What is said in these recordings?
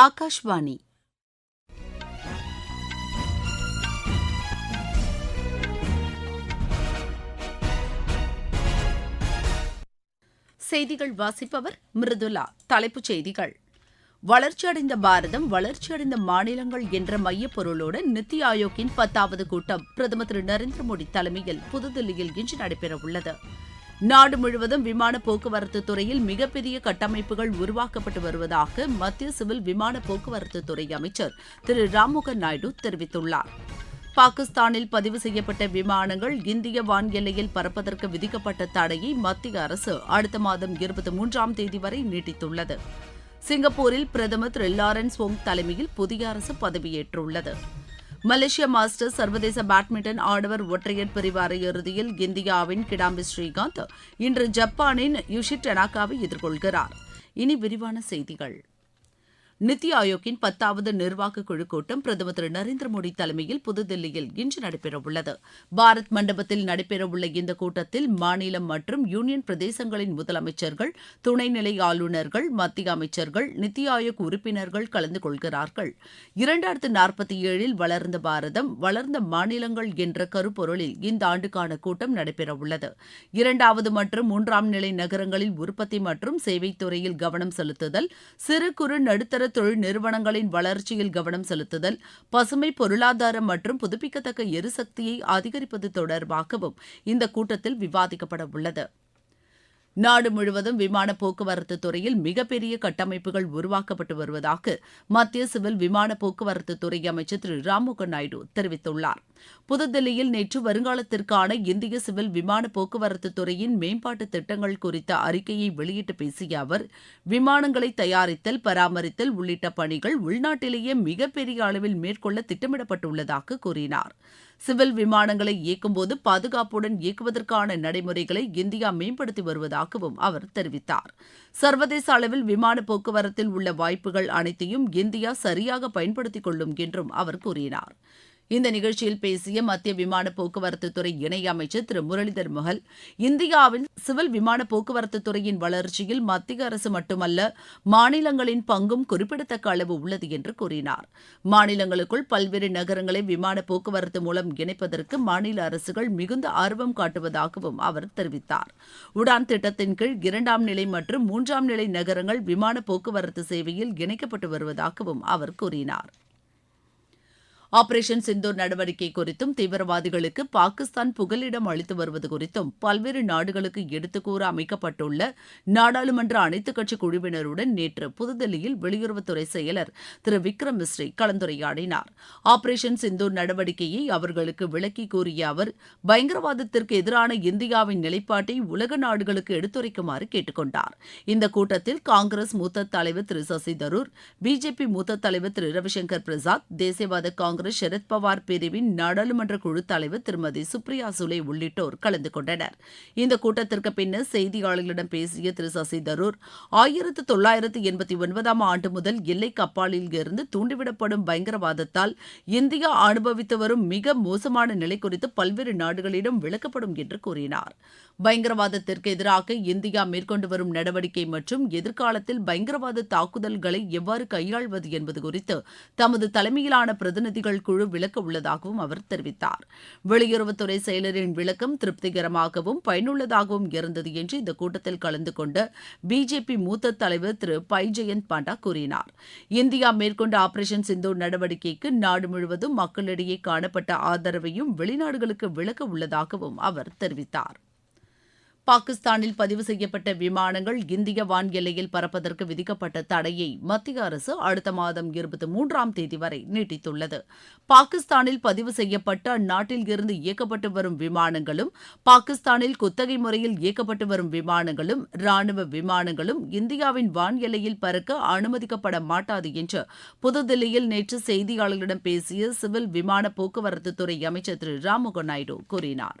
ஆகாஷ்வாணி செய்திகள் வாசிப்பவர் மிருதுலா. தலைப்புச் செய்திகள். வளர்ச்சியடைந்த பாரதம் வளர்ச்சியடைந்த மாநிலங்கள் என்ற மையப் பொருளுடன் நித்தி ஆயோக்கின் பத்தாவது கூட்டம் பிரதமர் திரு. நரேந்திர மோடி தலைமையில் புதுதில்லியில் இன்று நடைபெறவுள்ளது. நாடு முழுவதும் விமான போக்குவரத்து துறையில் மிகப்பெரிய கட்டமைப்புகள் உருவாக்கப்பட்டு வருவதாக மத்திய சிவில் விமான போக்குவரத்து துறை அமைச்சர் திரு ராம்மோகன் நாயுடு தெரிவித்துள்ளார். பாகிஸ்தானில் பதிவு செய்யப்பட்ட விமானங்கள் இந்திய வான் எல்லையில் பறப்பதற்கு விதிக்கப்பட்ட தடையை மத்திய அரசு அடுத்த மாதம் இருபத்தி மூன்றாம் தேதி வரை நீட்டித்துள்ளது. சிங்கப்பூரில் பிரதமர் திரு லாரன்ஸ் ஒங் தலைமையில் புதிய அரசு பதவியேற்றுள்ளது. மலேசிய மாஸ்டர்ஸ் சர்வதேச பேட்மிண்டன் ஆடவர் ஒற்றையர் பிரிவு அரையிறுதியில் இந்தியாவின் கிடாம்பி ஸ்ரீகாந்த் இன்று ஜப்பானின் யுஷி டெனாக்காவை எதிர்கொள்கிறார். இனி விரிவான செய்திகள். நித்தி ஆயோக்கின் பத்தாவது நிர்வாக குழு கூட்டம் பிரதமர் திரு. நரேந்திர மோடி தலைமையில் புதுதில்லியில் இன்று நடைபெறவுள்ளது. பாரத் மண்டபத்தில் நடைபெறவுள்ள இந்த கூட்டத்தில் மாநிலம் மற்றும் யூனியன் பிரதேசங்களின் முதலமைச்சர்கள் துணைநிலை ஆளுநர்கள் மத்திய அமைச்சர்கள் நித்தி ஆயோக் உறுப்பினர்கள் கலந்து கொள்கிறார்கள். இரண்டாயிரத்து நாற்பத்தி ஏழில் வளர்ந்த பாரதம் வளர்ந்த மாநிலங்கள் என்ற கருப்பொருளில் இந்த ஆண்டுக்கான கூட்டம் நடைபெறவுள்ளது. இரண்டாவது மற்றும் மூன்றாம் நிலை நகரங்களில் உற்பத்தி மற்றும் சேவைத் துறையில் கவனம் செலுத்துதல் சிறு குறு நடுத்தர தொழில் நிறுவனங்களின் வளர்ச்சியில் கவனம் செலுத்துதல் பசுமை பொருளாதாரம் மற்றும் புதுப்பிக்கத்தக்க எரிசக்தியை அதிகரிப்பது தொடர்பாகவும் இந்த கூட்டத்தில் விவாதிக்கப்பட உள்ளது. நாடு முழுவதும் விமான போக்குவரத்து துறையில் மிகப்பெரிய கட்டமைப்புகள் உருவாக்கப்பட்டு வருவதாக மத்திய சிவில் விமான போக்குவரத்து துறை அமைச்சர் திரு ராம்மோகன் நாயுடு தெரிவித்துள்ளார். புதுதில்லியில் நேற்று வருங்காலத்திற்கான இந்திய சிவில் விமான போக்குவரத்து துறையின் மேம்பாட்டு திட்டங்கள் குறித்த அறிக்கையை வெளியிட்டு பேசிய அவர் விமானங்களை தயாரித்தல் பராமரித்தல் உள்ளிட்ட பணிகள் உள்நாட்டிலேயே மிகப்பெரிய அளவில் மேற்கொள்ள திட்டமிடப்பட்டுள்ளதாக கூறினார். சிவில் விமானங்களை இயக்கும்போது பாதுகாப்புடன் இயக்குவதற்கான நடைமுறைகளை இந்தியா மேம்படுத்தி வருவதாகவும் அவர் தெரிவித்தார். சர்வதேச அளவில் விமான போக்குவரத்தில் உள்ள வாய்ப்புகள் அனைத்தையும் இந்தியா சரியாக பயன்படுத்திக் கொள்ளும் என்றும் அவர் கூறினார். இந்த நிகழ்ச்சியில் பேசிய மத்திய விமான போக்குவரத்து துறை இணையமைச்சர் திரு முரளிதர் மொஹல் இந்தியாவின் சிவில் விமான போக்குவரத்து துறையின் வளர்ச்சியில் மத்திய அரசு மட்டுமல்ல மாநிலங்களின் பங்கும் குறிப்பிடத்தக்க அளவு உள்ளது என்று கூறினார். மாநிலங்களுக்குள் பல்வேறு நகரங்களை விமான போக்குவரத்து மூலம் இணைப்பதற்கு மாநில அரசுகள் மிகுந்த ஆர்வம் காட்டுவதாகவும் அவர் தெரிவித்தார். உடான் திட்டத்தின் கீழ் இரண்டாம் நிலை மற்றும் மூன்றாம் நிலை நகரங்கள் விமான போக்குவரத்து சேவையில் இணைக்கப்பட்டு வருவதாகவும் அவர் கூறினார். ஆபரேஷன் சிந்தூர் நடவடிக்கை குறித்தும் தீவிரவாதிகளுக்கு பாகிஸ்தான் புகலிடம் அளித்து வருவது குறித்தும் பல்வேறு நாடுகளுக்கு எடுத்துக்கூற அமைக்கப்பட்டுள்ள நாடாளுமன்ற அனைத்துக் கட்சி குழுவினருடன் நேற்று புதுதில்லியில் வெளியுறவுத்துறை செயலர் திரு விக்ரம் மிஸ்ரி கலந்துரையாடினார். ஆபரேஷன் சிந்தூர் நடவடிக்கையை அவர்களுக்கு விளக்கி கூறிய அவர் பயங்கரவாதத்திற்கு எதிரான இந்தியாவின் நிலைப்பாட்டை உலக நாடுகளுக்கு எடுத்துரைக்குமாறு கேட்டுக்கொண்டார். இந்த கூட்டத்தில் காங்கிரஸ் மூத்த தலைவர் திரு சசி தரூர் பிஜேபி மூத்த தலைவர் திரு ரவிசங்கர் பிரசாத் தேசியவாத காங்கிரஸ் காங்கிரஸ் சரத்பவார் பிரிவின் நாடாளுமன்ற குழு தலைவர் திருமதி சுப்ரியா சுலே உள்ளிட்டோர் கலந்து கொண்டனர். இந்த கூட்டத்திற்கு பின்னர் செய்தியாளர்களிடம் பேசிய திரு சசி தரூர் ஆயிரத்து தொள்ளாயிரத்து எண்பத்தி ஒன்பதாம் ஆண்டு முதல் எல்லைக்கு அப்பாலில் இருந்து தூண்டிவிடப்படும் பயங்கரவாதத்தால் இந்தியா அனுபவித்து வரும் மிக மோசமான நிலை குறித்து பல்வேறு நாடுகளிடம் விளக்கப்படும் என்று கூறினார். பயங்கரவாதத்திற்கு எதிராக இந்தியா மேற்கொண்டு வரும் நடவடிக்கை மற்றும் எதிர்காலத்தில் பயங்கரவாத தாக்குதல்களை எவ்வாறு கையாள்வது என்பது குறித்து தமது தலைமையிலான பிரதிநிதிகள் குழு விளக்க உள்ளதாகவும் அவர் தெரிவித்தார். வெளியுறவுத்துறை செயலரின் விளக்கம் திருப்திகரமாகவும் பயனுள்ளதாகவும் இருந்தது என்று இந்த கூட்டத்தில் கலந்து கொண்ட பிஜேபி மூத்த தலைவர் திரு பை ஜெயந்த் பாண்டா கூறினார். இந்தியா மேற்கொண்ட ஆபரேஷன் சிந்து நடவடிக்கைக்கு நாடு முழுவதும் மக்களிடையே காணப்பட்ட ஆதரவையும் வெளிநாடுகளுக்கு விளக்க உள்ளதாகவும் அவர் தெரிவித்தார். பாகிஸ்தானில் பதிவு செய்யப்பட்ட விமானங்கள் இந்திய வான் எல்லையில் பறப்பதற்கு விதிக்கப்பட்ட தடையை மத்திய அரசு அடுத்த மாதம் இருபத்தி மூன்றாம் தேதி வரை நீட்டித்துள்ளது. பாகிஸ்தானில் பதிவு செய்யப்பட்ட அந்நாட்டில் இருந்து இயக்கப்பட்டு வரும் விமானங்களும் பாகிஸ்தானில் குத்தகை முறையில் இயக்கப்பட்டு வரும் விமானங்களும் ராணுவ விமானங்களும் இந்தியாவின் வான் எல்லையில் பறக்க அனுமதிக்கப்பட மாட்டாது என்று புதுதில்லியில் நேற்று செய்தியாளர்களிடம் பேசிய சிவில் விமான போக்குவரத்து துறை அமைச்சர் திரு ராம்மோகன் நாயுடு கூறினார்.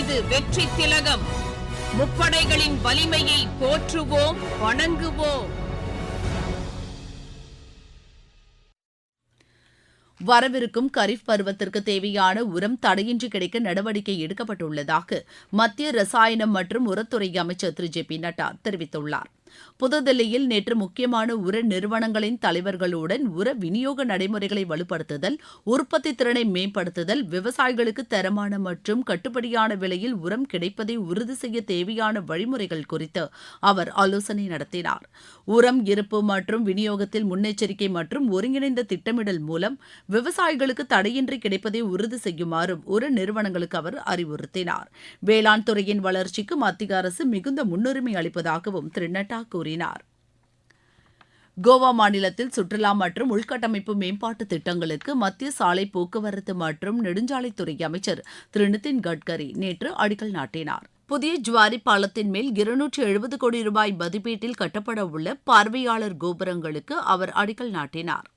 இது வெற்றி திலகம். முப்படைகளின் வலிமையை போற்றுவோம் வணங்குவோம் வரவிருக்கும் கரீப் பருவத்திற்கு தேவையான உரம் தடையின்றி கிடைக்க நடவடிக்கை எடுக்கப்பட்டுள்ளதாக மத்திய ரசாயனம் மற்றும் உரத்துறை அமைச்சர் திரு ஜே பி நட்டா தெரிவித்துள்ளார். புதுதில்லியில் நேற்று முக்கியமான உர நிறுவனங்களின் தலைவர்களுடன் உர விநியோக நடைமுறைகளை வலுப்படுத்துதல் உற்பத்தி திறனை மேம்படுத்துதல் விவசாயிகளுக்கு தரமான மற்றும் கட்டுப்படியான விலையில் உரம் கிடைப்பதை உறுதி செய்ய தேவையான வழிமுறைகள் குறித்து அவர் ஆலோசனை நடத்தினார். உரம் இருப்பு மற்றும் விநியோகத்தில் முன்னெச்சரிக்கை மற்றும் ஒருங்கிணைந்த திட்டமிடல் மூலம் விவசாயிகளுக்கு தடையின்றி கிடைப்பதை உறுதி செய்யுமாறும் உர நிறுவனங்களுக்கு அவர் அறிவுறுத்தினார். வேளாண் துறையின் வளர்ச்சிக்கு மத்திய அரசு மிகுந்த முன்னுரிமை அளிப்பதாகவும் திரு நட்டா கூறினார். கோவா மாநிலத்தில் சுற்றுலா மற்றும் உள்கட்டமைப்பு மேம்பாட்டு திட்டங்களுக்கு மத்திய சாலை போக்குவரத்து மற்றும் நெடுஞ்சாலைத்துறை அமைச்சர் திரு. நிதின் கட்கரி நேற்று அடிக்கல் நாட்டினார். புதிய ஜுவாரி பாலத்தின் மேல் இருநூற்று எழுபது கோடி ரூபாய் மதிப்பீட்டில் கட்டப்பட உள்ள பார்வையாளர் கோபுரங்களுக்கு அவர் அடிக்கல் நாட்டினார்.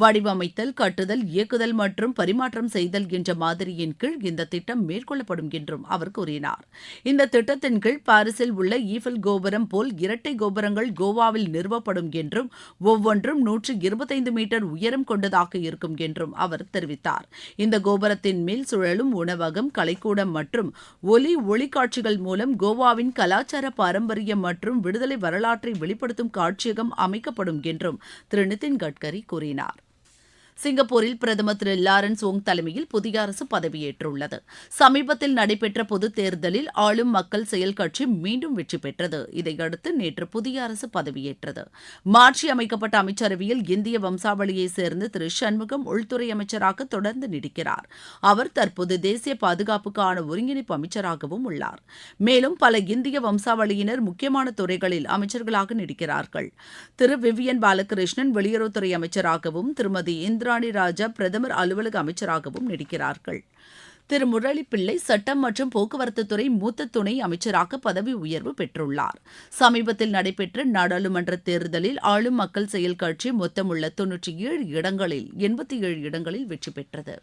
வடிவமைத்தல் கட்டுதல் இயக்குதல் மற்றும் பரிமாற்றம் செய்தல் என்ற மாதிரியின் கீழ் இந்த திட்டம் மேற்கொள்ளப்படும் என்றும் அவர் கூறினார். இந்த திட்டத்தின் கீழ் பாரிஸில் உள்ள ஈஃபில் கோபுரம் போல் இரட்டை கோபுரங்கள் கோவாவில் நிறுவப்படும் என்றும் ஒவ்வொன்றும் நூற்று இருபத்தைந்து மீட்டர் உயரம் கொண்டதாக இருக்கும் என்றும் அவர் தெரிவித்தார். இந்த கோபுரத்தின் மேல் சுழலும் உணவகம் கலைக்கூடம் மற்றும் ஒலி ஒளி காட்சிகள் மூலம் கோவாவின் கலாச்சார பாரம்பரியம் மற்றும் விடுதலை வரலாற்றை வெளிப்படுத்தும் காட்சியகம் அமைக்கப்படும் என்றும் திரு நிதின் கட்கரி கூறினார். not. சிங்கப்பூரில் பிரதமர் திரு. லாரன்ஸ் ஓங் தலைமையில் புதிய அரசு பதவியேற்றுள்ளது. சமீபத்தில் நடைபெற்ற பொதுத் தேர்தலில் ஆளும் மக்கள் செயல் கட்சி மீண்டும் வெற்றி பெற்றது. இதையடுத்து நேற்று புதிய அரசு பதவியேற்றது. மாற்றி அமைக்கப்பட்ட அமைச்சரவையில் இந்திய வம்சாவளியைச் சேர்ந்த திரு. சண்முகம் உள்துறை அமைச்சராக தொடர்ந்து நீடிக்கிறார். அவர் தற்போது தேசிய பாதுகாப்புக்கான ஒருங்கிணைப்பு அமைச்சராகவும் உள்ளார். மேலும் பல இந்திய வம்சாவளியினர் முக்கியமான துறைகளில் அமைச்சர்களாக நீடிக்கிறார்கள். திரு. விவியன் பாலகிருஷ்ணன் வெளியுறவுத்துறை அமைச்சராகவும் திருமதி இந்திரா இந்திராணி ராஜா பிரதமர் அலுவலக அமைச்சராகவும் நீடிக்கிறார்கள். திரு முரளி பிள்ளை சட்டம் மற்றும் போக்குவரத்து துறை மூத்த துணை அமைச்சராக பதவி உயர்வு பெற்றுள்ளார். சமீபத்தில் நடைபெற்ற நாடாளுமன்ற தேர்தலில் ஆளும் மக்கள் செயல் கட்சி மொத்தமுள்ள தொன்னூற்றி ஏழு இடங்களில் எண்பத்தி ஏழு இடங்களில் வெற்றி பெற்றது.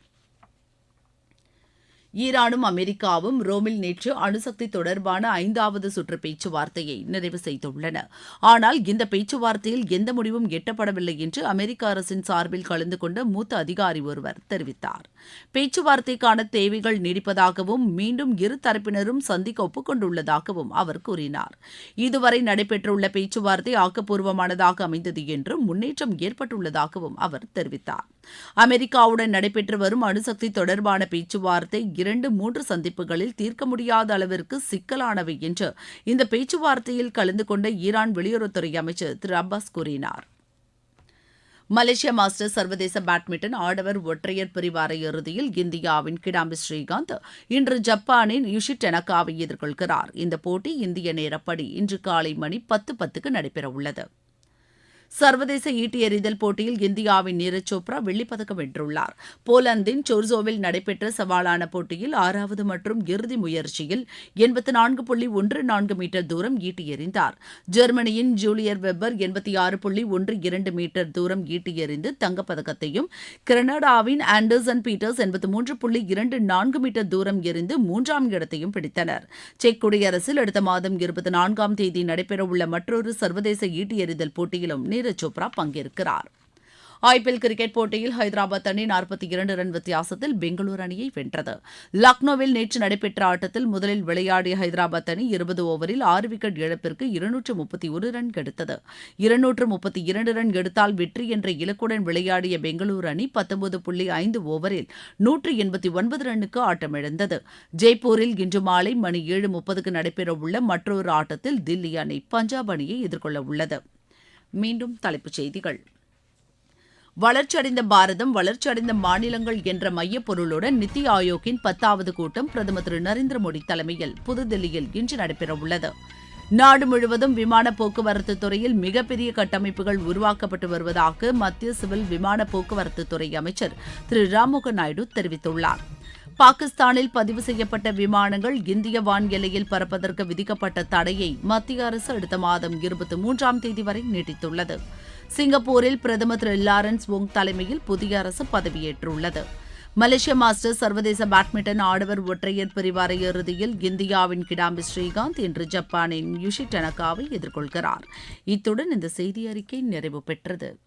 ஈரானும் அமெரிக்காவும் ரோமில் நேற்று அணுசக்தி தொடர்பான ஐந்தாவது சுற்று பேச்சுவார்த்தையை நிறைவு செய்துள்ளன. ஆனால் இந்த பேச்சுவார்த்தையில் எந்த முடிவும் எட்டப்படவில்லை என்று அமெரிக்க அரசின் சார்பில் கலந்து கொண்ட மூத்த அதிகாரி ஒருவர் தெரிவித்தார். பேச்சுவார்த்தைக்கான தேவைகள் நீடிப்பதாகவும் மீண்டும் இரு தரப்பினரும் சந்திக்க ஒப்புக்கொண்டுள்ளதாகவும் அவர் கூறினார். இதுவரை நடைபெற்றுள்ள பேச்சுவார்த்தை ஆக்கப்பூர்வமானதாக அமைந்தது என்றும் முன்னேற்றம் ஏற்பட்டுள்ளதாகவும் அவர் தெரிவித்தார். அமெரிக்காவுடன் நடைபெற்று வரும் அணுசக்தி தொடர்பான பேச்சுவார்த்தை இரண்டு மூன்று சந்திப்புகளில் தீர்க்க முடியாத அளவிற்கு சிக்கலானவை என்று இந்த பேச்சுவார்த்தையில் கலந்து கொண்ட ஈரான் வெளியுறவுத்துறை அமைச்சர் திரு அப்பாஸ் கூறினார். மலேசியா மாஸ்டர்ஸ் சர்வதேச பேட்மிண்டன் ஆடவர் ஒற்றையர் பிரிவு அரையிறுதியில் இந்தியாவின் கிடாம்பி ஸ்ரீகாந்த் இன்று ஜப்பானின் யுஷி டெனக்காவை எதிர்கொள்கிறார். இந்த போட்டி இந்திய நேரப்படி இன்று காலை மணி பத்து பத்துக்கு நடைபெறவுள்ளது. சர்வதேச ஈட்டி எறிதல் போட்டியில் இந்தியாவின் நீரஜ் சோப்ரா வெள்ளிப்பதக்கம் வென்றுள்ளார். போலந்தின் சோர்சோவில் நடைபெற்ற சவாலான போட்டியில் ஆறாவது மற்றும் இறுதி முயற்சியில் எண்பத்தி நான்கு புள்ளி ஒன்று நான்கு மீட்டர் தூரம் ஈட்டி எறிந்தார் ஜெர்மனியின் ஜூலியர் வெப்பர் எண்பத்தி ஆறு புள்ளி ஒன்று இரண்டு மீட்டர் தூரம் ஈட்டி எறிந்து தங்கப்பதக்கத்தையும் கனடாவின் ஆண்டர்சன் பீட்டர்ஸ் எண்பத்தி மூன்று புள்ளி இரண்டு நான்கு மீட்டர் தூரம் எறிந்து மூன்றாம் இடத்தையும் பிடித்தனர். செக் குடியரசில் அடுத்த மாதம் இருபத்தி நான்காம் தேதி நடைபெறவுள்ள மற்றொரு சர்வதேச ஈட்டி எறிதல் போட்டியிலும் நீரஜ் சோப்ரா பங்கேற்கிறார். ஐபிஎல் கிரிக்கெட் போட்டியில் ஹைதராபாத் அணி நாற்பத்தி இரண்டு ரன் வித்தியாசத்தில் பெங்களூரு அணியை வென்றது. லக்னோவில் நேற்று நடைபெற்ற ஆட்டத்தில் முதலில் விளையாடிய ஹைதராபாத் அணி இருபது ஓவரில் ஆறு விக்கெட் இழப்பிற்கு இருநூற்று முப்பத்தி ஒரு ரன் எடுத்தது இருநூற்று முப்பத்தி இரண்டு ரன் எடுத்தால் வெற்றி என்ற இலக்குடன் விளையாடிய பெங்களூரு அணி பத்தொன்பது புள்ளி ஐந்து ஓவரில் நூற்று எண்பத்தி ஒன்பது ரன்னுக்கு ஆட்டமிழந்தது. ஜெய்ப்பூரில் இன்று மாலை மணி ஏழு முப்பதுக்கு நடைபெறவுள்ள மற்றொரு ஆட்டத்தில் தில்லி அணி பஞ்சாப் அணியை எதிர்கொள்ள உள்ளது. மீண்டும் தலைப்புச் செய்திகள். வளர்ச்சியடைந்த பாரதம் வளர்ச்சியடைந்த மாநிலங்கள் என்ற மையப் பொருளுடன் நித்தி ஆயோக்கின் பத்தாவது கூட்டம் பிரதமர் திரு நரேந்திர மோடி தலைமையில் புதுதில்லியில் இன்று நடைபெறவுள்ளது. நாடு முழுவதும் விமான போக்குவரத்து துறையில் மிகப்பெரிய கட்டமைப்புகள் உருவாக்கப்பட்டு வருவதாக மத்திய சிவில் விமான போக்குவரத்து துறை அமைச்சர் திரு ராம்மோகன் நாயுடு தெரிவித்துள்ளார். பாகிஸ்தானில் பதிவு செய்யப்பட்ட விமானங்கள் இந்திய வான் எல்லையில் பறப்பதற்கு விதிக்கப்பட்ட தடையை மத்திய அரசு அடுத்த மாதம் இருபத்தி மூன்றாம் தேதி வரை நீட்டித்துள்ளது. சிங்கப்பூரில் பிரதமர் திரு லாரன்ஸ் ஒங் தலைமையில் புதிய அரசு பதவியேற்றுள்ளது. மலேசிய மாஸ்டர்ஸ் சர்வதேச பேட்மிண்டன் ஆடவர் ஒற்றையர் பிரிவு அரையிறுதியில் இந்தியாவின் கிடாம்பி ஸ்ரீகாந்த் இன்று ஜப்பானின் யுஷி டனகாவை எதிர்கொள்கிறார். இத்துடன் இந்த செய்தி அறிக்கை நிறைவு பெற்றது.